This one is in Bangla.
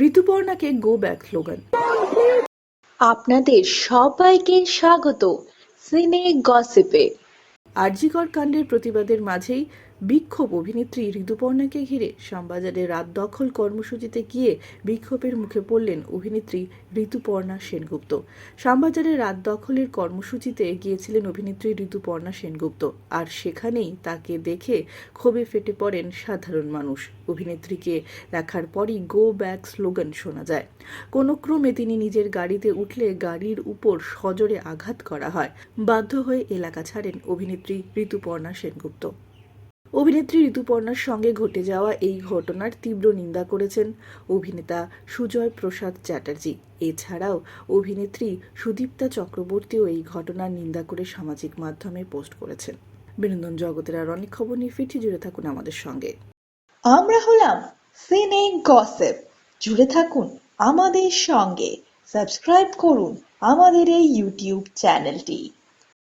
ঋতুপর্ণাকে গো ব্যাক স্লোগান আপনাদের সবাইকে স্বাগত সিনে গসিপে আরজিকর কাণ্ডের প্রতিবাদের মাঝেই বিক্ষোভ অভিনেত্রী ঋতুপর্ণাকে ঘিরে শ্যামবাজারে রাত দখল কর্মসূচিতে গিয়ে বিক্ষোভের মুখে পড়লেন অভিনেত্রী ঋতুপর্ণা সেনগুপ্ত। শ্যামবাজারে রাত দখলের কর্মসূচিতে গিয়েছিলেন অভিনেত্রী ঋতুপর্ণা সেনগুপ্ত আর সেখানেই তাকে দেখে ক্ষোভে ফেটে পড়েন সাধারণ মানুষ। অভিনেত্রীকে দেখার পরই গো ব্যাক স্লোগান শোনা যায়। কোনো ক্রমে তিনি নিজের গাড়িতে উঠলে গাড়ির উপর সজোরে আঘাত করা হয়। বাধ্য হয়ে এলাকা ছাড়েন অভিনেত্রী ঋতুপর্ণা সেনগুপ্ত। অভিনেত্রী ঋতুপর্ণার সঙ্গে ঘটে যাওয়া এই ঘটনার তীব্র নিন্দা করেছেন অভিনেতা সুজয় প্রসাদ চ্যাটার্জি। এছাড়াও অভিনেত্রী সুদীপ্তা চক্রবর্তীও এই ঘটনার নিন্দা করে সামাজিক মাধ্যমে পোস্ট করেছেন। বিনোদন জগতের আর অনেক খবর নিয়ে ফিরছি, জুড়ে থাকুন আমাদের সঙ্গে। আমরা হলাম সিনে গসিপ। জুড়ে থাকুন আমাদের সঙ্গে। সাবস্ক্রাইব করুন আমাদের এই ইউটিউব চ্যানেলটি।